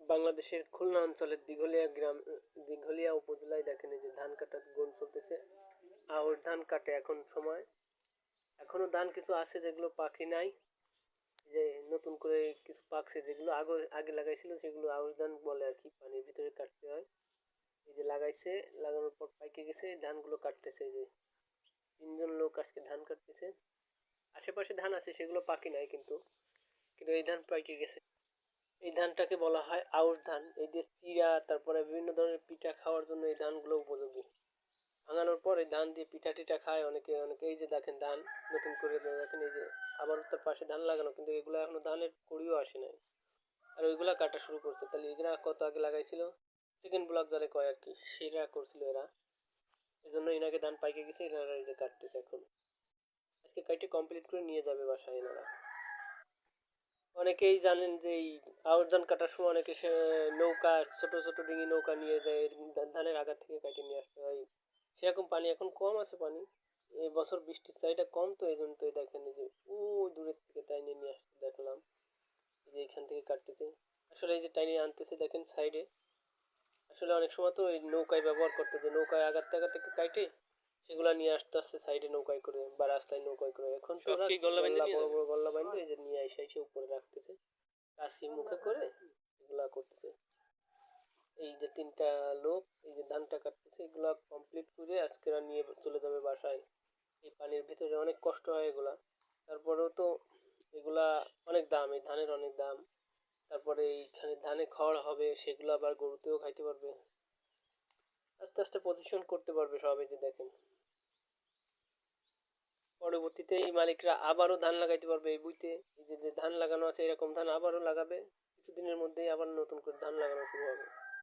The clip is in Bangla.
বাংলাদেশের খুলনা অঞ্চলের দিঘলিয়া গ্রাম, দিঘলিয়া উপজেলায় দেখেন যে ধান কাটার গুণ চলতেছে। আউশ ধান কাটে এখন সময়। এখনও ধান কিছু আছে যেগুলো পাখি নাই। যে নতুন করে কিছু পাকছে যেগুলো আগে আগে লাগাইছিল সেগুলো আউশ ধান বলে আর কি, পানির ভিতরে কাটতে হয়। এই যে লাগাইছে, লাগানোর পর পাইকে গেছে ধানগুলো কাটতেছে এই যে। তিনজন লোক আজকে ধান কাটতেছে। আশেপাশে ধান আছে, সেগুলো পাখি নাই কিন্তু কিন্তু এই ধান পাইকে গেছে। এই ধানটাকে বলা হয় আউশ ধান। এই যে চিরা তারপরে বিভিন্ন ধরনের পিঠা খাওয়ার জন্য এই ধানগুলো উপযোগী। ভাঙানোর পর এই ধান দিয়ে পিঠা টিঠা খায় অনেকে অনেকে এই যে দেখেন ধান, নতুন করে দেখেন এই যে আবার তার পাশে ধান লাগানো, কিন্তু এগুলো এখনও ধানের কুড়িও আসে নাই। আর ওইগুলা কাটা শুরু করছে। তাহলে এগুলা কত আগে লাগাইছিল? চিকেন ব্লক যারা কয় আর কি, সেরা করছিল এরা। এই জন্য এনাকে ধান পাইকে গেছে, এনারা এই যে কাটতেছে এখন। আজকে কাইটে কমপ্লিট করে নিয়ে যাবে বাসায় এনারা। অনেকেই জানেন যে এই আউশ কাটার সময় অনেকে সে নৌকা, ছোট ছোট ডিঙি নৌকা নিয়ে যায় ধানের আগার থেকে কাটে নিয়ে আসতে হয়। সেরকম পানি এখন কম আছে পানি। এই বছর বৃষ্টির চাহিদা কম তো, এই জন্য তো দেখেন যে ও দূরের থেকে টাইনে নিয়ে আসতে দেখলাম যে এখান থেকে কাটতেছে। আসলে এই যে টাইনে আনতেছে দেখেন সাইডে। আসলে অনেক সময় তো এই নৌকায় ব্যবহার করতে যে নৌকায় টাকা থেকে কাটে সেগুলা নিয়ে আসতে আসছে সাইডে নৌকায় করে বা রাস্তায় নৌকায় করে। এখন তো গল্লা বড় বড় গল্লা বাইন্ধে এই যে নিয়ে এসে এসে উপরে রাখতেছে। কাশি মুখে করে এগুলা করতেছে। এই যে তিনটা লোক এই যে ধানটা কাটতেছে এগুলা কমপ্লিট করে আজকে নিয়ে চলে যাবে বাসায়। এই পানির ভিতরে অনেক কষ্ট হয় এগুলা। তারপরেও তো এগুলা অনেক দাম এই ধানের অনেক দাম। তারপরে এইখানে ধানে খড় হবে সেগুলো আবার গরুতেও খাইতে পারবে। আস্তে আস্তে পজিশন করতে পারবে সবাই যে দেখেন। পরবর্তীতে এই মালিকরা আবারও ধান লাগাইতে পারবে এই বুইতে। এই যে যে ধান লাগানো আছে, এরকম ধান আবারও লাগাবে। কিছুদিনের মধ্যেই আবার নতুন করে ধান লাগানো শুরু হবে।